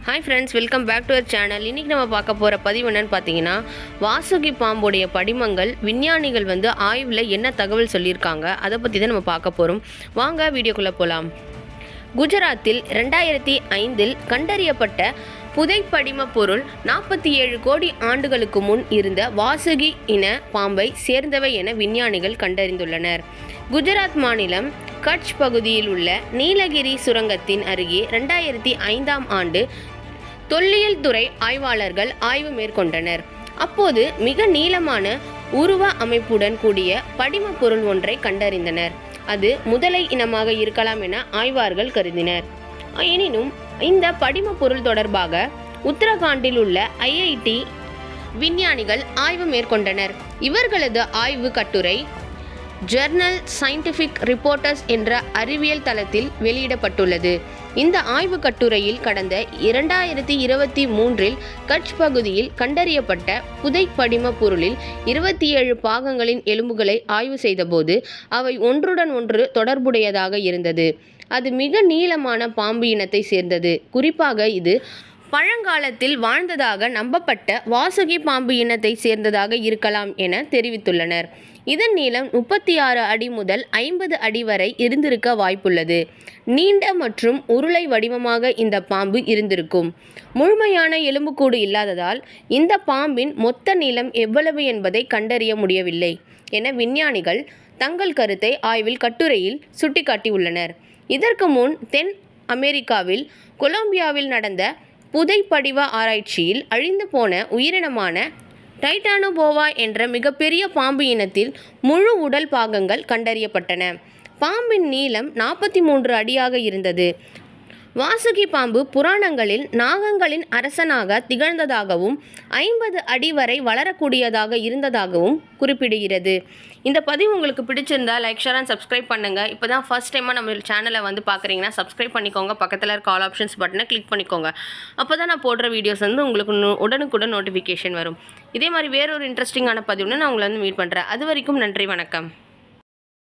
Hi friends welcome back to our channel இன்றைக்கி நம்ம பார்க்க போகிற பதிவு என்னென்னு பார்த்தீங்கன்னா வாசுகி பாம்புடைய படிமங்கள் விஞ்ஞானிகள் வந்து ஆய்வில் என்ன தகவல் சொல்லியிருக்காங்க அதை பற்றி தான் நம்ம பார்க்க போகிறோம் வாங்க வீடியோக்குள்ளே போகலாம் குஜராத்தில் ரெண்டாயிரத்தி ஐந்தில் கண்டறியப்பட்ட புதைப்படிம பொருள் நாற்பத்தி ஏழு கோடி ஆண்டுகளுக்கு முன் இருந்த வாசுகி இன பாம்பை சேர்ந்தவை என விஞ்ஞானிகள் கண்டறிந்துள்ளனர். குஜராத் மாநிலம் கட்ச் பகுதியில் உள்ள நீலகிரி சுரங்கத்தின் அருகே ரெண்டாயிரத்தி ஐந்தாம் ஆண்டு தொல்லியல் துறை ஆய்வாளர்கள் ஆய்வு மேற்கொண்டனர். அப்போது மிக நீளமான உருவ அமைப்புடன் கூடிய படிம பொருள் ஒன்றை கண்டறிந்தனர். அது முதலை இனமாக இருக்கலாம் என ஆய்வார்கள் கருதினர். எனினும் இந்த படிம பொருள் தொடர்பாக உத்தரகாண்டில் உள்ள ஐஐடி விஞ்ஞானிகள் ஆய்வு மேற்கொண்டனர். இவர்களது ஆய்வு கட்டுரை ஜர்னல் சயின்டிஃபிக் ரிப்போர்ட்டர்ஸ் என்ற அறிவியல் தளத்தில் வெளியிடப்பட்டுள்ளது. இந்த ஆய்வு கட்டுரையில் கடந்த இரண்டாயிரத்தி இருபத்தி மூன்றில் கட்ச் பகுதியில் கண்டறியப்பட்ட புதைப்படிம பொருளில் இருபத்தி ஏழு பாகங்களின் எலும்புகளை ஆய்வு செய்தபோது அவை ஒன்றுடன் ஒன்று தொடர்புடையதாக இருந்தது. அது மிக நீளமான பாம்பு இனத்தை சேர்ந்தது. குறிப்பாக இது பழங்காலத்தில் வாழ்ந்ததாக நம்பப்பட்ட வாசுகி பாம்பு இனத்தை சேர்ந்ததாக இருக்கலாம் என தெரிவித்துள்ளனர். இதன் நீளம் முப்பத்தி ஆறு அடி முதல் ஐம்பது அடி வரை இருந்திருக்க வாய்ப்புள்ளது. நீண்ட மற்றும் உருளை வடிவமாக இந்த பாம்பு இருந்திருக்கும். முழுமையான எலும்புக்கூடு இல்லாததால் இந்த பாம்பின் மொத்த நீளம் எவ்வளவு என்பதை கண்டறிய முடியவில்லை என விஞ்ஞானிகள் தங்கள் கருத்தை ஆய்வில் கட்டுரையில் சுட்டிக்காட்டியுள்ளனர். இதற்கு முன் தென் அமெரிக்காவில் கொலம்பியாவில் நடந்த புதைப்படிவ ஆராய்ச்சியில் அழிந்து போன உயிரினமான டைட்டானோபோவா என்ற மிகப்பெரிய பாம்பு இனத்தில் முழு உடல் பாகங்கள் கண்டறியப்பட்டன. பாம்பின் நீளம் நாற்பத்தி மூன்று அடியாக இருந்தது. வாசுகி பாம்பு புராணங்களில் நாகங்களின் அரசனாக திகழ்ந்ததாகவும் ஐம்பது அடி வரை வளரக்கூடியதாக இருந்ததாகவும் குறிப்பிடுகிறது. இந்த பதிவு உங்களுக்கு பிடிச்சிருந்தா லைக் ஷேர் அண்ட் சப்ஸ்கிரைப் பண்ணுங்கள் இப்போ தான் ஃபஸ்ட் டைமாக நம்ம சேனலை வந்து பார்க்குறீங்கன்னா சப்ஸ்கிரைப் பண்ணிக்கோங்க. பக்கத்தில் இருக்க ஆல் ஆப்ஷன்ஸ் பட்டனை கிளிக் பண்ணிக்கோங்க. அப்போ தான் நான் போடுற வீடியோஸ் வந்து உங்களுக்கு உடனுக்குடன் நோட்டிஃபிகேஷன் வரும். இதே மாதிரி வேறொரு இன்ட்ரெஸ்டிங்கான பதிவுன்னு நான் உங்களை வந்து மீட் பண்ணுறேன் அது வரைக்கும் நன்றி வணக்கம்.